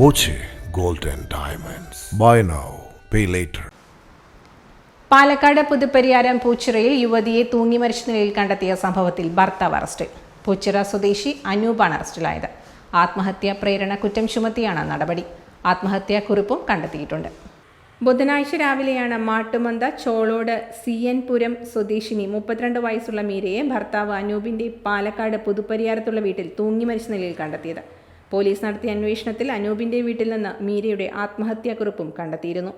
Boche gold and Diamonds. Buy now, pay later. Palakkad Puthuppariyaram പൂച്ചിറയിൽ യുവതിയെ തൂങ്ങി മരിച്ച നിലയിൽ കണ്ടെത്തിയ സംഭവത്തിൽ ഭർത്താവ് അറസ്റ്റിൽ പൂച്ചിറ സ്വദേശി അനൂപാണ് അറസ്റ്റിലായത്. ആത്മഹത്യാ പ്രേരണ കുറ്റം ചുമത്തിയാണ് നടപടി. ആത്മഹത്യാ കുറിപ്പും കണ്ടെത്തിയിട്ടുണ്ട്. ബുധനാഴ്ച രാവിലെയാണ് മാട്ടുമന്ത ചോളോട് സി എൻ പുരം സ്വദേശിനി മുപ്പത്തിരണ്ട് വയസ്സുള്ള മീരയെ ഭർത്താവ് അനൂപിന്റെ പാലക്കാട് പുതുപ്പരിയാരത്തുള്ള വീട്ടിൽ തൂങ്ങി മരിച്ച നിലയിൽ കണ്ടെത്തിയത്. പോലീസ് നടത്തിയ അന്വേഷണത്തിൽ അനൂപിന്റെ വീട്ടിൽ നിന്ന് മീരയുടെ ആത്മഹത്യാക്കുറിപ്പും കണ്ടെത്തിയിരുന്നു.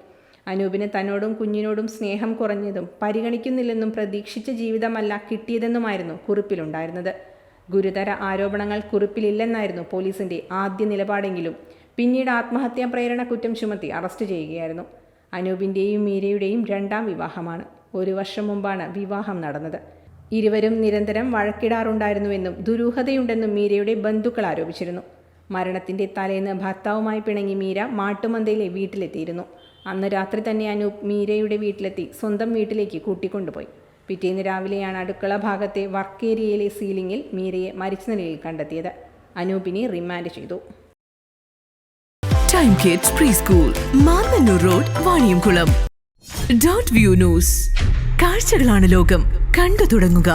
അനൂപിന് തന്നോടും കുഞ്ഞിനോടും സ്നേഹം കുറഞ്ഞതും പരിഗണിക്കുന്നില്ലെന്നും പ്രതീക്ഷിച്ച ജീവിതമല്ല കിട്ടിയതെന്നുമായിരുന്നു കുറിപ്പിലുണ്ടായിരുന്നത്. ഗുരുതര ആരോപണങ്ങൾ കുറിപ്പിലില്ലെന്നായിരുന്നു പോലീസിന്റെ ആദ്യ നിലപാടെങ്കിലും പിന്നീട് ആത്മഹത്യാ പ്രേരണ കുറ്റം ചുമത്തി അറസ്റ്റ് ചെയ്യുകയായിരുന്നു. അനൂപിന്റെയും മീരയുടെയും രണ്ടാം വിവാഹമാണ്. ഒരു വർഷം മുമ്പാണ് വിവാഹം നടന്നത്. ഇരുവരും നിരന്തരം വഴക്കിടാറുണ്ടായിരുന്നുവെന്നും ദുരൂഹതയുണ്ടെന്നും മീരയുടെ ബന്ധുക്കൾ ആരോപിച്ചിരുന്നു. മരണത്തിന്റെ തലേന്ന് ഭർത്താവുമായി പിണങ്ങി മീര മാട്ടുമന്തയിലെ വീട്ടിലെത്തിയിരുന്നു. അന്ന് രാത്രി തന്നെ അനൂപ് മീരയുടെ വീട്ടിലെത്തി സ്വന്തം വീട്ടിലേക്ക് കൂട്ടിക്കൊണ്ടുപോയി. പിറ്റേന്ന് രാവിലെയാണ് അടുക്കള ഭാഗത്തെ വർക്ക് ഏരിയയിലെ സീലിംഗിൽ മീരയെ മരിച്ച നിലയിൽ കണ്ടെത്തിയത്. അനൂപിനെ റിമാൻഡ് ചെയ്തു. Time kids pre school Mannannur road Vaniyamkulam dot view news കാഴ്ചകളാണ് ലോകം. കണ്ടു തുടങ്ങുക.